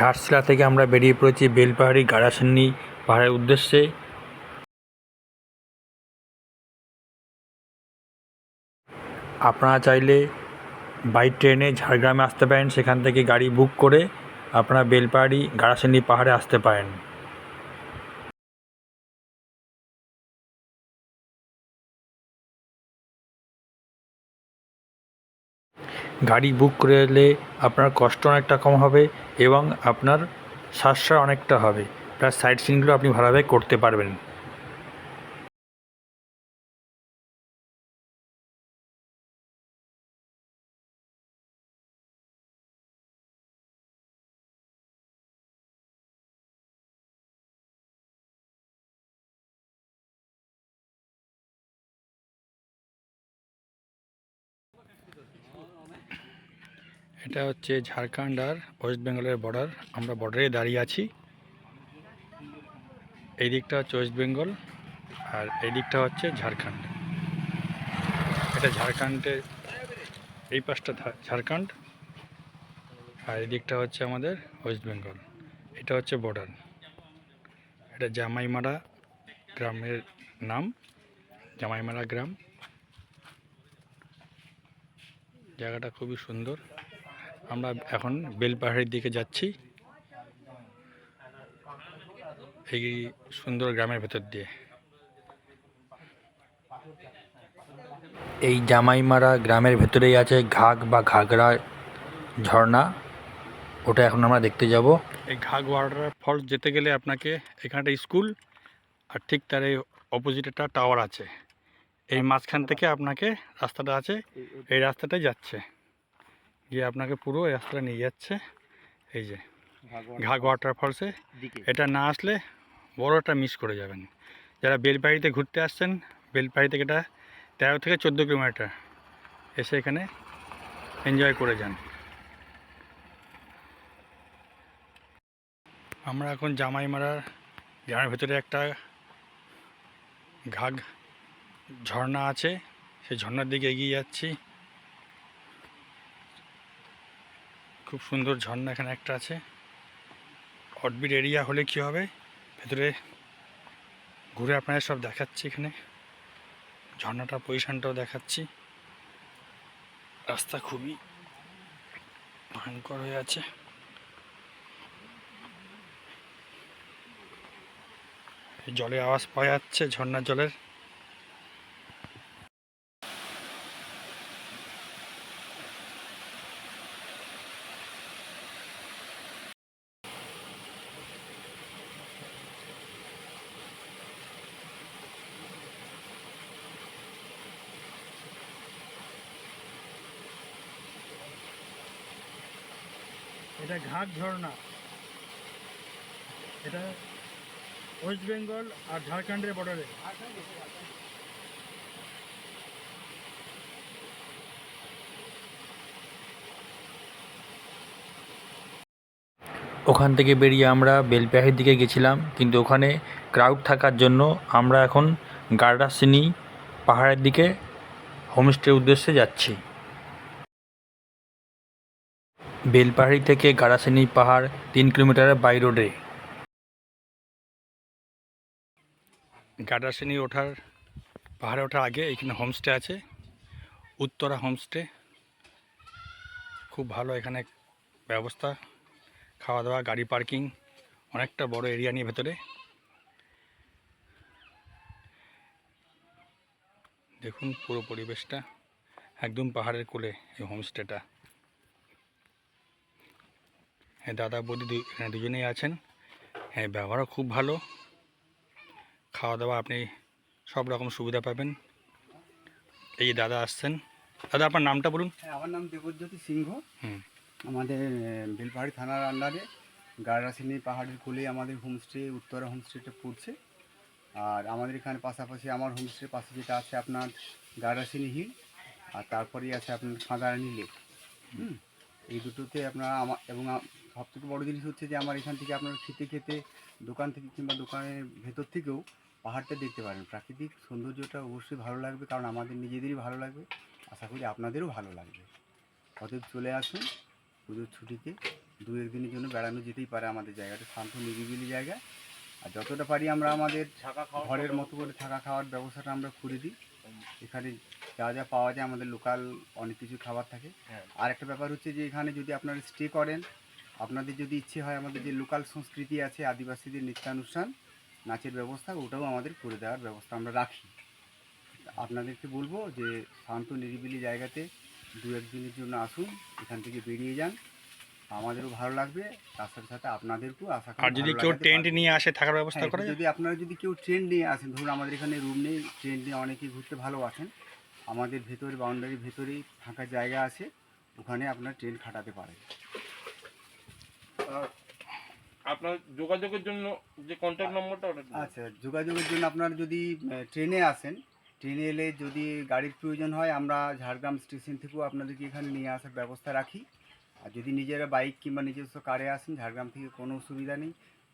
ঘাটশিলা থেকে আমরা বেরিয়ে পড়েছি বেলপাহাড়ি গাড়াসান্নি পাহাড়ের উদ্দেশ্যে। আপনারা চাইলে বাই ট্রেনে ঝাড়গ্রামে আসতে পারেন, সেখান থেকে গাড়ি বুক করে আপনারা বেলপাহাড়ি গাড়াসান্নি পাহাড়ে আসতে পারেন। গাড়ি বুক করে এলে আপনার কষ্ট অনেকটা কম হবে এবং আপনার সাশ্রয় অনেকটা হবে। প্লাস সাইট সিনগুলো আপনি ভালোভাবে করতে পারবেন। এটা হচ্ছে ঝাড়খণ্ড আর ওয়েস্ট বেঙ্গলের বর্ডার আমরা বর্ডারে দাঁড়িয়ে আছি। এই দিকটা হচ্ছে ওয়েস্ট বেঙ্গল আর এই দিকটা হচ্ছে ঝাড়খণ্ড। এটা ঝাড়খণ্ডের এই পাশটা ঝাড়খণ্ড আর এই দিকটা হচ্ছে আমাদের ওয়েস্ট বেঙ্গল। এটা হচ্ছে বর্ডার এটা জামাইমারা গ্রামের নাম, জামাইমারা গ্রাম। জায়গাটা খুবই সুন্দর। আমরা এখন বেলপাহাড়ির দিকে যাচ্ছি। এই সুন্দর গ্রামের ভেতর দিয়ে। এই জামাইমারা গ্রামের ভেতরেই আছে ঘাগ বা ঘাগরা ঝর্ণা। ওটা এখন আমরা দেখতে যাব। এই ঘাগ ওয়াটার ফলস যেতে গেলে আপনাকে এখানটা স্কুল আর ঠিক তার এই অপোজিট একটা টাওয়ার আছে। এই মাঝখান থেকে আপনাকে রাস্তাটা আছে এই রাস্তাটাই যাচ্ছে। গিয়ে আপনাকে পুরো রাস্তাটা নিয়ে যাচ্ছে। এই যে ঘাগ ওয়াটার ফলসে এটা না আসলে বড় একটা মিস করে যাবেন। যারা বেলপাহাড়িতে ঘুরতে আসছেন বেলপাহাড়ি থেকে এটা তেরো থেকে চোদ্দ কিলোমিটার এসে এখানে এনজয় করে যান। আমরা এখন জামাইমারার গ্রামের ভেতরে একটা ঘাগ ঝর্ণা আছে। সেই ঝর্ণার দিকে এগিয়ে যাচ্ছি। খুব সুন্দর ঝর্ণা এখানে একটা আছে। অটবিট এরিয়া হলে কি হবে? ভেতরে ঘুরে আপনাদের সব দেখাচ্ছি এখানে। ঝর্ণাটার পজিশনটাও দেখাচ্ছি। রাস্তা খুবই ভয়ঙ্কর হয়ে আছে। জলে আওয়াজ পাওয়া যাচ্ছে ঝর্ণার জলের। ঘাট ঝর্ণা এটা ওয়েস্ট বেঙ্গল আর ঝাড়খণ্ডের বর্ডারে ওখান থেকে বেরিয়ে আমরা বেলপাহাড়ির দিকে গেছিলাম, কিন্তু ওখানে ক্রাউড থাকার জন্য আমরা এখন গার্ডাসিনি পাহাড়ের দিকে হোমস্টের উদ্দেশ্যে যাচ্ছি। বেলপাহাড়ি থেকে গাড়াসিনি পাহাড় তিন কিলোমিটার বাই রোডে। গাড়াসিনি ওঠার, পাহাড়ে ওঠার আগে এখানে হোমস্টে আছে। উত্তরা হোমস্টে খুব ভালো এখানে ব্যবস্থা। খাওয়া দাওয়া গাড়ি পার্কিং অনেকটা বড় এরিয়া নিয়ে ভেতরে। দেখুন পুরো পরিবেশটা একদম পাহাড়ের কোলে এই হোমস্টেটা হ্যাঁ দাদা বৌদি এখানে দুজনেই আছেন। হ্যাঁ ব্যবহারও খুব ভালো। খাওয়া দাওয়া আপনি সব রকম সুবিধা পাবেন। এই যে দাদা আসছেন। দাদা আপনার নামটা বলুন। হ্যাঁ আমার নাম দেবজ্যোতি সিংহ। হুম। আমাদের বেলপাহাড়ি থানার আন্ডারে গাড়াসিনী পাহাড়ের কোলে আমাদের হোমস্টে উত্তরা হোমস্টেটা পড়ছে। আর আমাদের এখানে পাশাপাশি আমার হোমস্টের পাশে যেটা আছে আপনার গাড়াসিনী হিল আর তারপরেই আছে আপনার খাঁদারানি লেক হুম। এই দুটোতে আপনারা আমার এবং সব থেকে বড়ো জিনিস হচ্ছে যে আমার এখান থেকে আপনারা খেতে খেতে দোকান থেকে কিংবা দোকানের ভেতর থেকেও পাহাড়টা দেখতে পারেন। প্রাকৃতিক সৌন্দর্যটা অবশ্যই ভালো লাগবে কারণ আমাদের নিজেদেরই ভালো লাগবে। আশা করি আপনাদেরও ভালো লাগবে। অতএব চলে আসুন পুজোর ছুটিতে। দু একদিনের জন্য বেড়ানো যেতেই পারে আমাদের জায়গাটা শান্ত নিরিবিলি জায়গা। আর যতটা পারি আমরা আমাদের ঘরের মতো করে থাকা খাওয়ার ব্যবস্থাটা আমরা করে দিই। এখানে যা যা পাওয়া যায় আমাদের লোকাল অনেক কিছু খাবার থাকে। হ্যাঁ। আর একটা ব্যাপার হচ্ছে যে এখানে যদি আপনারা স্টে করেন আপনাদের যদি ইচ্ছে হয় আমাদের যে লোকাল সংস্কৃতি আছে আদিবাসীদের নৃত্যানুষ্ঠান নাচের ব্যবস্থা ওটাও আমাদের করে দেওয়ার ব্যবস্থা আমরা রাখি। আপনাদেরকে বলব যে শান্ত নিরিবিলি জায়গাতে দু একদিনের জন্য আসুন এখান থেকে বেরিয়ে যান। আমাদেরও ভালো লাগবে তার সাথে সাথে আপনাদেরকেও আশা করি আর যদি কেউ টেন্ট নিয়ে আসে থাকার ব্যবস্থা হ্যাঁ, করা যদি আপনারা যদি কেউ ট্রেন নিয়ে আসেন ধরুন আমাদের এখানে রুম নেই ট্রেন নিয়ে অনেকেই ঘুরতে ভালোবাসেন আমাদের ভেতরে বাউন্ডারির ভেতরেই ফাঁকা জায়গা আছে ওখানে আপনার ট্রেন খাটাতে পারেন। আপনার যোগাযোগের জন্য যে কন্ট্যাক্ট নম্বরটা ওটা আচ্ছা যোগাযোগের জন্য আপনারা যদি ট্রেনে আসেন ট্রেনে এলে যদি গাড়ির প্রয়োজন হয় আমরা ঝাড়গ্রাম স্টেশন থেকেও আপনাদেরকে এখানে নিয়ে আসার ব্যবস্থা রাখি। আর যদি নিজেরা বাইক কিংবা নিজস্ব কারে আসেন ঝাড়গ্রাম থেকে কোনো অসুবিধা নেই।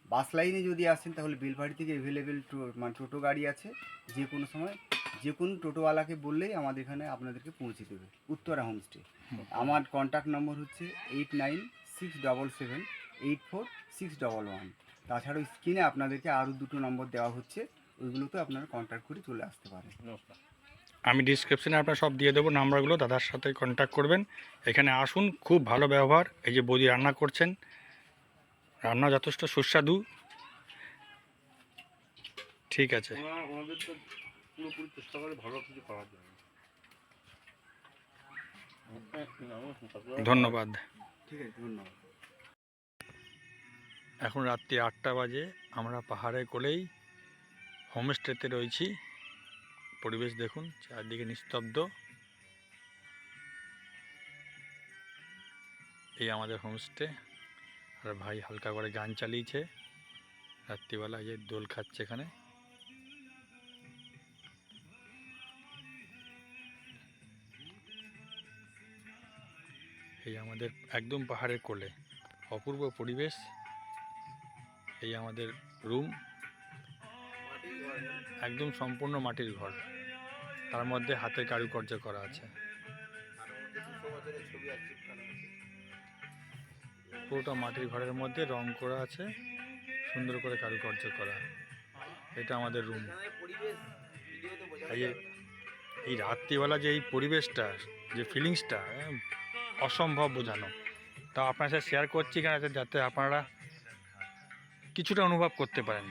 বাস লাইনে যদি আসেন তাহলে বেলবাড়ি থেকে অ্যাভেলেবেল মানে টোটো গাড়ি আছে। যে কোনো সময় যে কোনো টোটোওয়ালাকে বললেই আমাদের এখানে আপনাদেরকে পৌঁছে দেবে। উত্তরা হোমস্টে আমার কন্ট্যাক্ট নম্বর হচ্ছে eight nine six double seven eight four six double one তাছাড়াও স্ক্রিনে আপনাদেরকে আরও দুটো নম্বর দেওয়া হচ্ছে ওইগুলোতে আপনারা কন্ট্যাক্ট করে চলে আসতে পারেন। নমস্কার। আমি ডিসক্রিপশনে আপনার সব দিয়ে দেবো নাম্বারগুলো দাদার সাথে কন্ট্যাক্ট করবেন। এখানে আসুন খুব ভালো ব্যবহার এই যে বৌদি রান্না করছেন। রান্না যথেষ্ট সুস্বাদু। ঠিক আছে। ধন্যবাদ। ঠিক আছে ধন্যবাদ। এখন রাত্রি আটটা বাজে। আমরা পাহাড়ে কোলেই হোমস্টেতে রয়েছি। পরিবেশ দেখুন, চারদিকে নিস্তব্ধ। এই আমাদের হোমস্টে আর ভাই হালকা করে গান চালিয়েছে। রাত্রিবেলা যে দোল খাচ্ছে এখানে। এই আমাদের একদম পাহাড়ের কোলে। অপূর্ব পরিবেশ। এই আমাদের রুম একদম সম্পূর্ণ মাটির ঘর। তার মধ্যে হাতের কারুকার্য করা আছে। পুরোটা মাটির ঘরের মধ্যে রং করা আছে, সুন্দর করে কারুকার্য করা। এটা আমাদের রুম এই রাত্রিবেলা যে এই পরিবেশটা, যে ফিলিংসটা অসম্ভব বোঝানো। তা আপনার সাথে শেয়ার করছি কেন, যাতে আপনারা কিছুটা অনুভব করতে পারেন।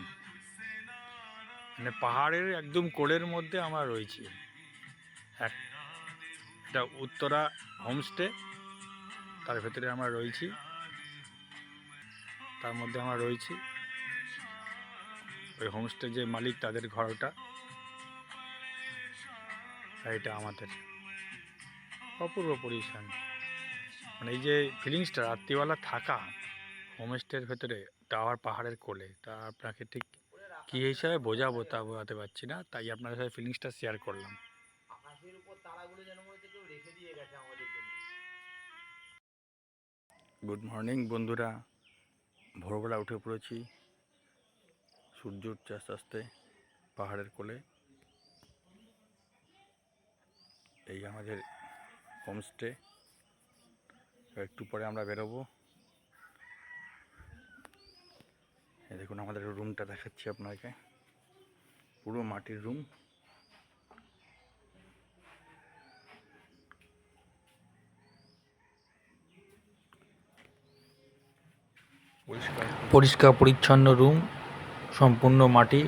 মানে পাহাড়ের একদম কোলের মধ্যে আমরা রয়েছি। এক, এটা উত্তরা হোমস্টে তার ভেতরে আমরা রয়েছি। তার মধ্যে আমরা রয়েছি। ওই হোমস্টে যে মালিক, তাদের ঘরটা। এটা আমাদের। অপূর্ব পরিবেশন। মানে এই যে ফিলিংসটা রাত্রিবেলা থাকা হোমস্টের ভেতরে টাওয়ার পাহাড়ের কোলে। তা আপনাকে ঠিক কী হিসাবে বোঝাবো তা বোঝাতে পারছি না তাই আপনার সাথে ফিলিংসটা শেয়ার করলাম। আকাশের উপর তারাগুলো যেন মনে হচ্ছে কেউ রেখে দিয়ে গেছে আমাদের জন্য। গুড মর্নিং বন্ধুরা। ভোরবেলা উঠে পড়েছি সূর্য উঠছে আস্তে আস্তে পাহাড়ের কোলে। এই আমাদের হোমস্টে একটু পরে আমরা বেরোবো এই দেখুন, আমাদের রুমটা দেখাচ্ছি আপনাকে। পুরো মাটির রুম পরিষ্কার। পরিচ্ছন্ন রুম সম্পূর্ণ মাটি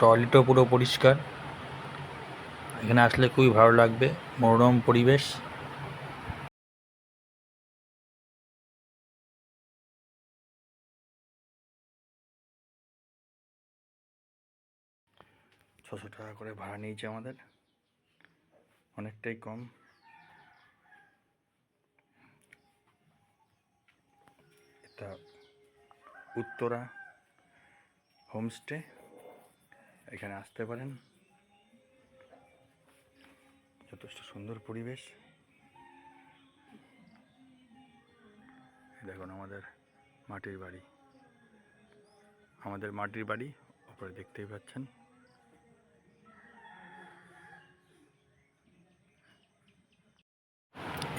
টয়লেটও পুরো পরিষ্কার। এখানে আসলে খুবই ভালো লাগবে, মনোরম পরিবেশ। ছশো টাকা করে ভাড়া নিয়েছে আমাদের। অনেকটাই কম। এটা উত্তরা হোমস্টে। এখানে আসতে পারেন। যথেষ্ট সুন্দর পরিবেশ। দেখুন আমাদের মাটির বাড়ি। আমাদের মাটির বাড়ি, ওপরে দেখতেই পাচ্ছেন।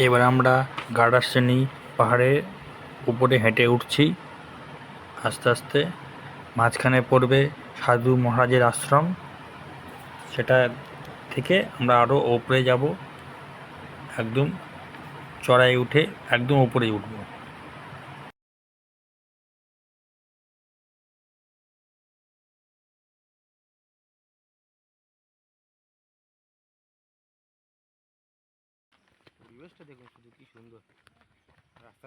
এবার আমরা গার্ডার শ্রেণি পাহাড়ে উপরে হেঁটে উঠছি। আস্তে আস্তে মাঝখানে পড়বে সাধু মহারাজের আশ্রম। সেটা থেকে আমরা আরও ওপরে যাব। একদম চড়াই উঠে একদম ওপরে উঠবো।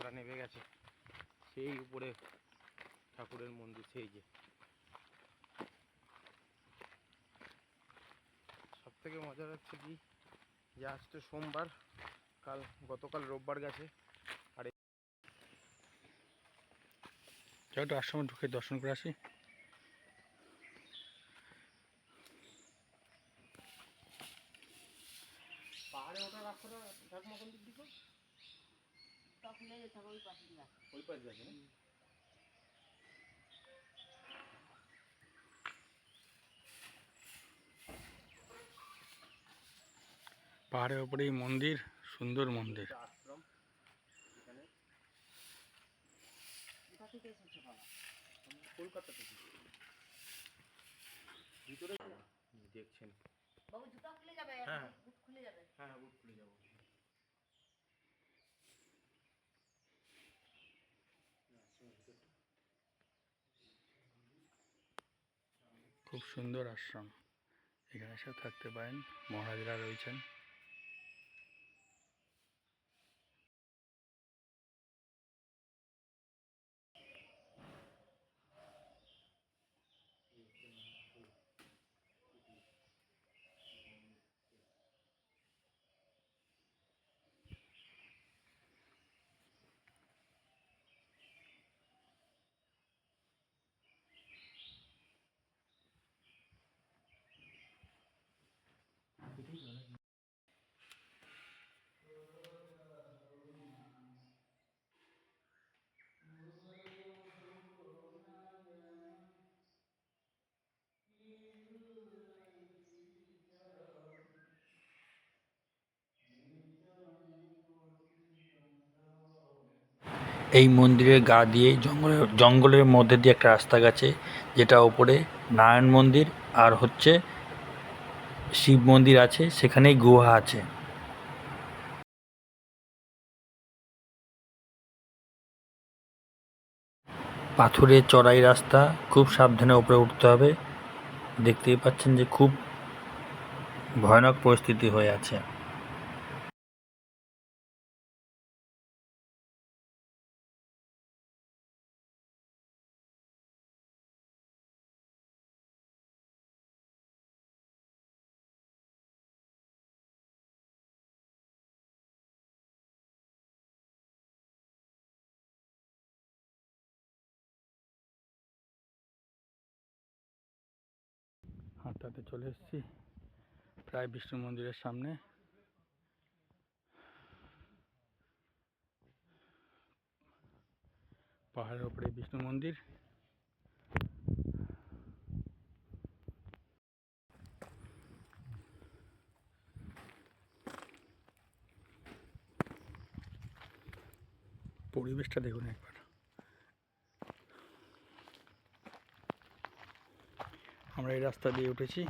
রাস্তাটা নেমে গেছে। সেই উপরে ঠাকুরের মন্দির, সেই যে। সব থেকে মজার হচ্ছে কি, যে আজ তো সোমবার, কাল, গতকাল রোববার গেছে। চল একটু আশ্রমে ঢুকে দর্শন করে আসি। পাহাড়ে ওঠা রাস্তাটা ঠাকুমা কোন দিকে ওই পাশ দিয়ে আছে না? পাহাড়ের ওপরেই মন্দির সুন্দর মন্দির। এটা আশ্রম এখানে। আমি কলকাতা থেকে। ভিতরে? দেখছেন বাবু জুতা খুলে যাবে হ্যাঁ। খুলে যাবে। হ্যাঁ হ্যাঁ বুট খুলে যাব খুব সুন্দর আশ্রম। এখানে এসে থাকতে পারেন। মহারাজরা রয়েছেন। এই মন্দিরের গা দিয়ে জঙ্গলের জঙ্গলের মধ্যে দিয়ে একটা রাস্তা গেছে, যেটা ওপরে নারায়ণ মন্দির আর হচ্ছে শিব মন্দির আছে, সেখানেই গুহা আছে। পাথুরে চড়াই রাস্তা, খুব সাবধানে উপরে উঠতে হবে। দেখতেই পাচ্ছেন যে খুব ভয়ানক পরিস্থিতি হয়ে আছে। চলে এসেছি। প্রায় বিষ্ণু মন্দিরের সামনে। পাহাড়ের ওপরে বিষ্ণু মন্দির। পরিবেশটা দেখুন একবার। আমরা এই রাস্তা দিয়ে উঠেছি।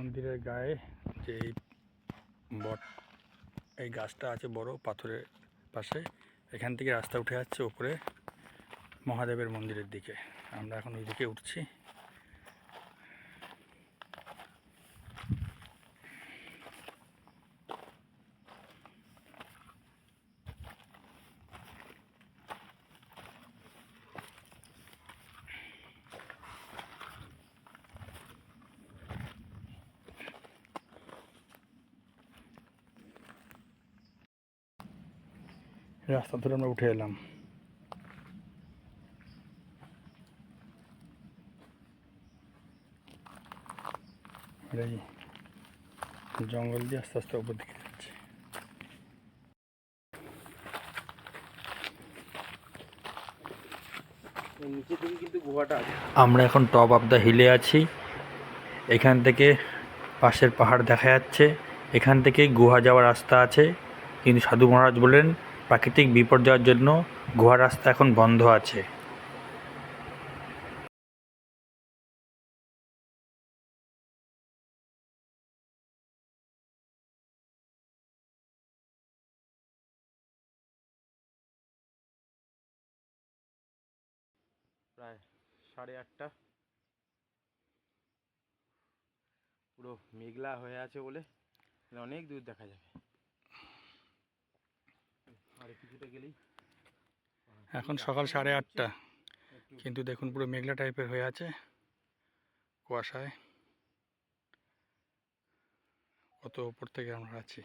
মন্দিরের গায়ে যে বট, এই গাছটা আছে বড় পাথরের পাশে, এখান থেকে রাস্তা উঠে যাচ্ছে উপরে মহাদেবের মন্দিরের দিকে। আমরা এখন ওইদিকে উঠছি। রাস্তা ধরে আমরা উঠে এলাম। আর এই জঙ্গল দিয়ে আস্তে আস্তে উপর দিকে যাচ্ছে। আমরা এখন টপ অফ দ্য হিলে আছি। এখান থেকে পাশের পাহাড় দেখা যাচ্ছে। এখান থেকে গুহা যাওয়ার রাস্তা আছে। কিন্তু সাধু মহারাজ বললেন প্রাকৃতিক বিপর্যয়ের জন্য গুহার রাস্তা এখন বন্ধ আছে। প্রায় সাড়ে আটটা। পুরো মেঘলা হয়ে আছে বলে অনেক দূর দেখা যাবে। এখন সকাল সাড়ে আটটা। কিন্তু দেখুন পুরো মেঘলা টাইপের হয়ে আছে কুয়াশায়। কত উপর থেকে আমরা আছি।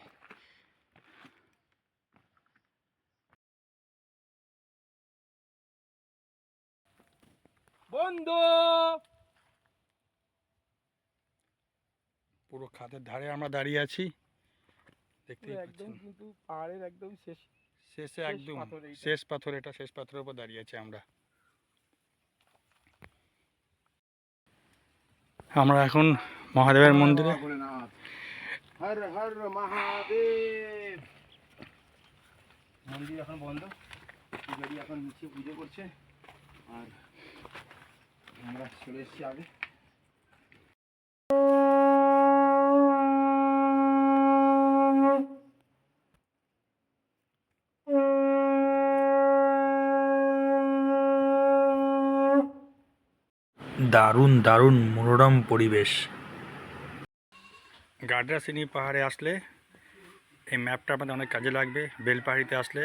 বন্ধু! পুরো খাদের ধারে আমরা দাঁড়িয়ে আছি। দেখতে একদম কিন্তু পাহাড়ের একদম শেষ শেষে একদম শেষ পাথর এটা শেষ পাথরের উপর দাঁড়িয়ে আছি আমরা। আমরা এখন মহাদেবের মন্দিরে হর হর মহাদেব। মন্দির এখন বন্ধ। পূজারি এখন নিচে পুজো করছে। আর আমরা চলে এসেছি আগে। দারুণ দারুণ মনোরম পরিবেশ। গাডরাসিনি পাহাড়ে আসলে এই ম্যাপটা আপনাদের অনেক কাজে লাগবে। বেলপাহাড়িতে আসলে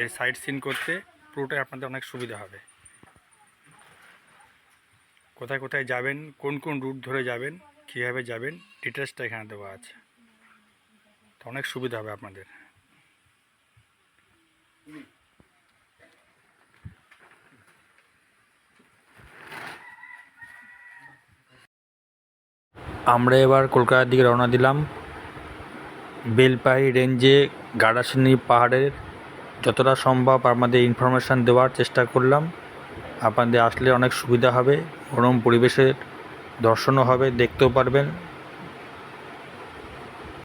এর সাইট সিন করতে পুরোটাই আপনাদের অনেক সুবিধা হবে। কোথায় কোথায় যাবেন, কোন কোন রুট ধরে যাবেন, কীভাবে যাবেন ডিটেলসটা এখানে দেওয়া আছে। তো অনেক সুবিধা হবে আপনাদের। আমরা এবার কলকাতার দিকে রওনা দিলাম। বেলপাহাড়ি রেঞ্জে গাড়াসিনী পাহাড়ের যতটা সম্ভব আমাদের ইনফরমেশান দেওয়ার চেষ্টা করলাম। আপনাদের আসলে অনেক সুবিধা হবে গরম পরিবেশের দর্শনও হবে, দেখতেও পারবেন।